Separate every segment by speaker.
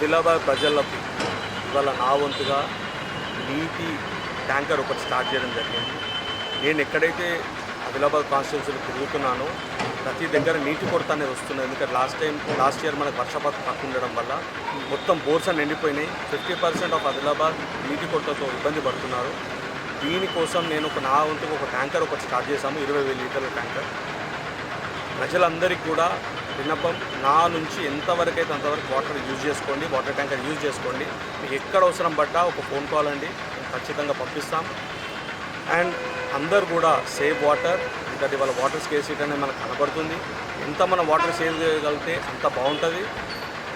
Speaker 1: ఆదిలాబాద్ ప్రజలకు ఇవాళ నా వంతుగా నీటి ట్యాంకర్ ఒకటి స్టార్ట్ చేయడం జరిగింది. నేను ఎక్కడైతే ఆదిలాబాద్ కాన్స్టిట్యున్సీలో తిరుగుతున్నానో ప్రతి దగ్గర నీటి కొరత అనేది వస్తుంది ఎందుకంటే లాస్ట్ టైం లాస్ట్ ఇయర్ మనకు వర్షపాతం తక్కువ ఉండడం వల్ల మొత్తం బోర్స్ అని ఎండిపోయినాయి. ఫిఫ్టీ పర్సెంట్ ఆఫ్ ఆదిలాబాద్ నీటి కొరతతో ఇబ్బంది పడుతున్నారు. దీనికోసం నేను ఒక నా వంతుగా ఒక ట్యాంకర్ ఒకటి స్టార్ట్ చేశాము. ఇరవై వేల లీటర్ల ట్యాంకర్. ప్రజలందరికీ కూడా విన్నపం నా నుంచి ఎంతవరకు అయితే అంతవరకు వాటర్ యూజ్ చేసుకోండి వాటర్ ట్యాంకర్ యూజ్ చేసుకోండి. మీకు ఎక్కడ అవసరం పడ్డా ఒక ఫోన్ కాల్ అండి మేము ఖచ్చితంగా పంపిస్తాం. అండ్ అందరు కూడా సేవ్ వాటర్ ఎందుకంటే వాళ్ళ వాటర్ స్కేసిటీ అనేది మనకు కనబడుతుంది. ఎంత మనం వాటర్ సేవ్ చేయగలిగితే అంత బాగుంటుంది.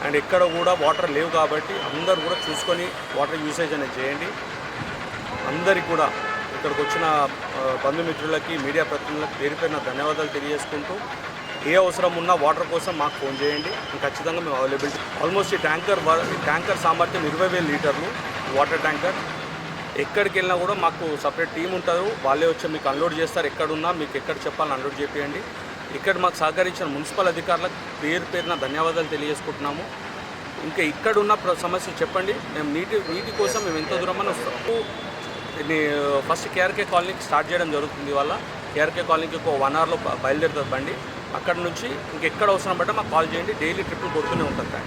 Speaker 1: అండ్ ఎక్కడ కూడా వాటర్ లేవు కాబట్టి అందరు కూడా చూసుకొని వాటర్ యూసేజ్ అనేది చేయండి. అందరికి కూడా ఇక్కడికి వచ్చిన బంధుమిత్రులకి మీడియా ప్రతినిధులకు పేరు పేరున ధన్యవాదాలు తెలియజేసుకుంటూ ఏ అవసరం ఉన్నా వాటర్ కోసం మాకు ఫోన్ చేయండి. ఖచ్చితంగా మేము అవైలబిలిటీ ఆల్మోస్ట్ ఈ ట్యాంకర్ ఈ ట్యాంకర్ సామర్థ్యం ఇరవై వేల లీటర్లు వాటర్ ట్యాంకర్. ఎక్కడికి వెళ్ళినా కూడా మాకు సపరేట్ టీం ఉంటారు. వాళ్ళే వచ్చి మీకు అన్లోడ్ చేస్తారు. ఎక్కడున్నా మీకు ఎక్కడ చెప్పాలని అన్లోడ్ చేపియండి. ఇక్కడ మాకు సహకరించిన మున్సిపల్ అధికారులకు పేరు పేరున ధన్యవాదాలు తెలియజేసుకుంటున్నాము. ఇంకా ఇక్కడ ఉన్న ప్ర- సమస్య చెప్పండి. మేము నీటి నీటి కోసం మేము ఎంత దూరమని వస్తాము ఫస్ట్ కేఆర్కే కాలనీకి స్టార్ట్ చేయడం జరుగుతుంది వాళ్ళ కేఆర్కే కాలనీకి ఒక వన్ అవర్లో బయలుదేరుతుంది బండి. అక్కడ నుంచి ఇంకెక్కడ అవసరం పడ్డా మాకు కాల్ చేయండి. డైలీ ట్రిప్పులు కొడుతూనే ఉంటుంది